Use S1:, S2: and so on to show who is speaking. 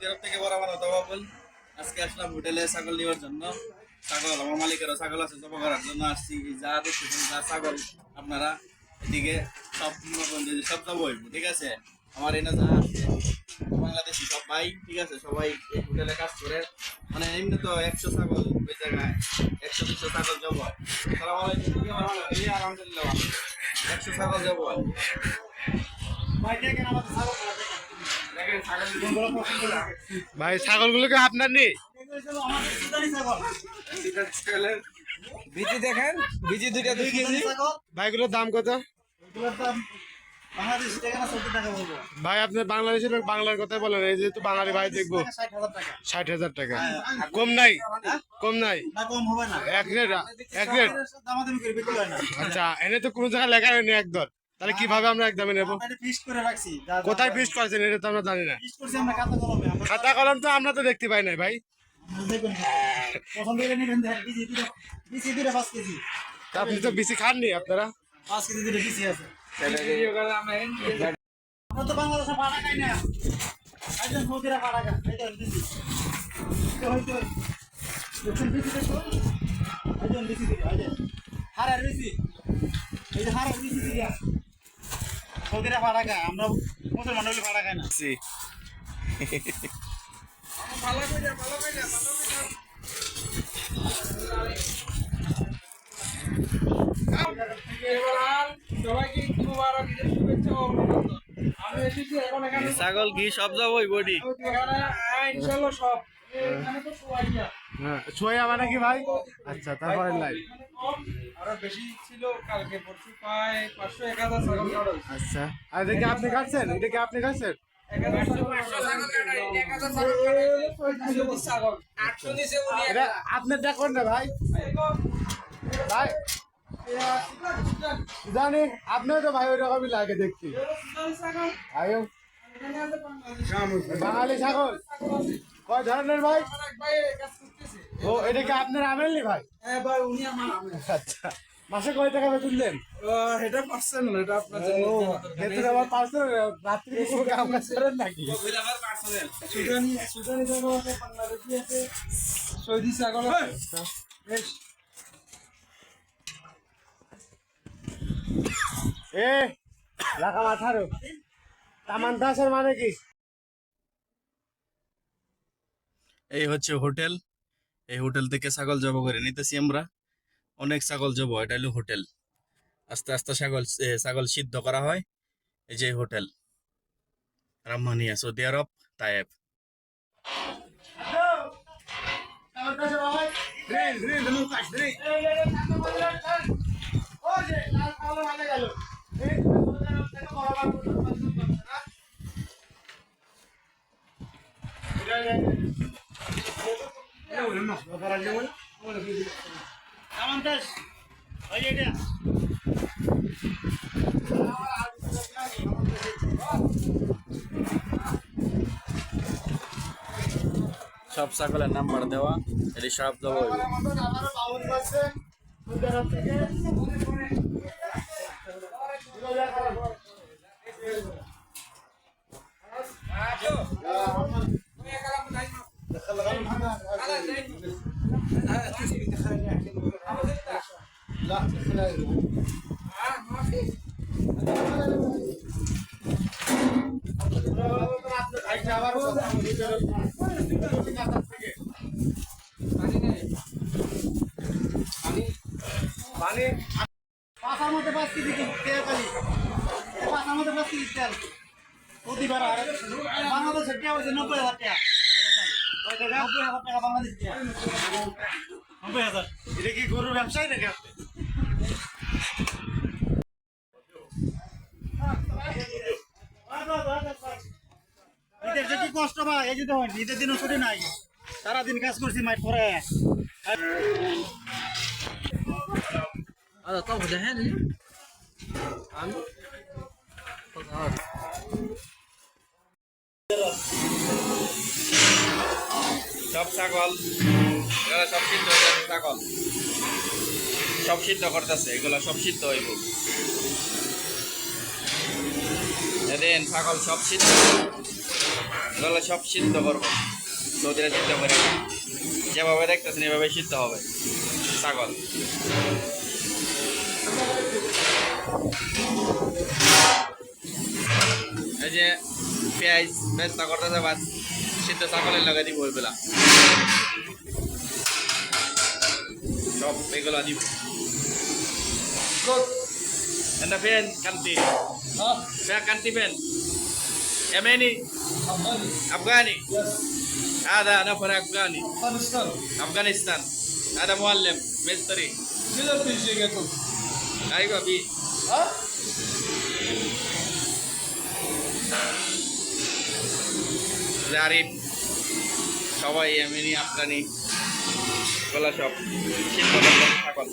S1: তরফ থেকে বড় বড় বাবুল আজকে আসলাম হোটেলে ছাগল নেওয়ার জন্য। ছাগল আমার মালিকেরও ছাগল আছে জমা করার জন্য আসছি। যা দেখতেছেন যা ছাগল আপনারা এদিকে সব সব যাব হইবো, ঠিক আছে? আমার এনে যা বাংলাদেশি সব ভাই ঠিক আছে? সবাই এই হোটেলে কাজ করে। মানে এমনি তো একশো ছাগল ওই জায়গায় একশো দুশো ছাগল জব হয় আমার আলহামদুলিল্লাহ একশো ছাগল জব হয়
S2: ভাই ছাগলগুলোকে আপনার নেই?
S1: বিচি দেখেন বিচি দুইটা দুই কেজি।
S2: ভাইগুলোর দাম কত? ভাই আপনি বাংলাদেশের বাংলার কথা বলেন এই যেহেতু বাঙালি ভাই দেখব ষাট হাজার টাকা। কম নাই? কম নাই? এক রেট এক রেট? আচ্ছা এনে তো কোনো জায়গায় লেখা হয়নি একদর তাহলে কীভাবে আমরা একদমে নেব? কোথায় ফিস্ট করছেন এটা তো আমরা জানি না। খাতা কলম তো আমরা তো দেখতে পাই নাই ভাই। আপনি তো বেশি খাননি আপনারা।
S3: না। হারার বিসি এই যে হারার দিয়া সৌদিরা পাড়া খায় আমরা মুসলমান হলে খায় না।
S4: সবাইকে মুবারক ঈদের শুভেচ্ছা ও অভিনন্দন আমি এসেছি এখন এখানে
S1: ছাগল ঘি সব। যাব বডি
S4: ইনশাল্লাহ সব
S2: হ্যাঁ মানে কি ভাই? আচ্ছা তারপরে লাইভ
S4: আরও বেশি ছিল কালকে পরশু প্রায় পাঁচশো এক হাজার ছাগল
S2: আচ্ছা আর এটা কি আপনি কাটছেন এটা কি আপনি কাটছেন আপনার ডাকুন না ভাই? ভাই জানি আপনার তো ভাই ওই রকমই লাগে দেখছি। বাঙালি ছাগল। কয় ধরনের ভাই। ও এটা কি আপনার আমেনলি ভাই?
S4: হ্যাঁ ভাই, উনি আমার আমি।
S2: আচ্ছা। মাসে কয় টাকা বেতন দেন
S4: এটা পার্সোনাল এটা আপনার জন্য।
S2: বেতন পার্সেল রাত্রি কোনো কাম কাজ করেন নাকি?
S4: সুদানি সুদানি ছাগল আছে বাংলাদেশি আছে। সৌদি ছাগল বেশ।
S2: এ লাগা মাথারো তামান দাসের মানে কি?
S1: এই হচ্ছে হোটেল এই হোটেল থেকে ছাগল জব করে নিতেছি আমরা অনেক ছাগল জব এটা হলো হোটেল আস্তে আস্তে ছাগল ছাগল সিদ্ধ করা হয় এই যে হোটেল রাম্মানিয়া সৌদি আরব তায়েব
S3: ওই যে এটা
S1: সব ছাগলের নাম্বার দেওয়া এটি সব জব হইবে
S2: থেকে
S3: পাঁচার মধ্যে পাঁচ কেজি তেল খালি পাঁচার মধ্যে পাঁচ কেজি তেল প্রতিবার আর বাংলাদেশের টাকা হচ্ছে নব্বই হাজার টাকা নব্বই হাজার টাকা বাংলাদেশ নব্বই হাজার।
S2: এটা কি গরুর ব্যবসায়ী নাকি আপনি
S3: ঈদের যে কি কষ্ট ভাই এই যে দেখুন ঈদের দিনও ছুটি নাই সারাদিন কাজ করছি মাইট পরে।
S1: সব ছাগল এগুলা সব সিদ্ধ হয়ে যাচ্ছে ছাগল। সব সিদ্ধ করতেছে এগুলা সব সিদ্ধ হইব। এদিন ছাগল সব সিদ্ধ এগুলো সব সিদ্ধ করব। নদীরা সিদ্ধ করে যেভাবে দেখতেছেন এভাবে সিদ্ধ হবে। ছাগল। এই যে পেঁয়াজ বেস্তা করতে বাস সিদ্ধ ছাগলের লগে দিব ওইগুলা। সব এগুলা দিব। Good. Ganda, কান্তি। ফেন Huh? Kaya. يماني
S4: افغاني
S1: افغاني
S4: يس
S1: هذا نفر افغاني
S4: افغانستان
S1: افغانستان هذا معلم مستري
S4: كذا بتيجي قلت
S1: ايوه بي
S4: ها
S1: জারিফ সবাই এমনি আফগানি গলা সব শীত ছাগল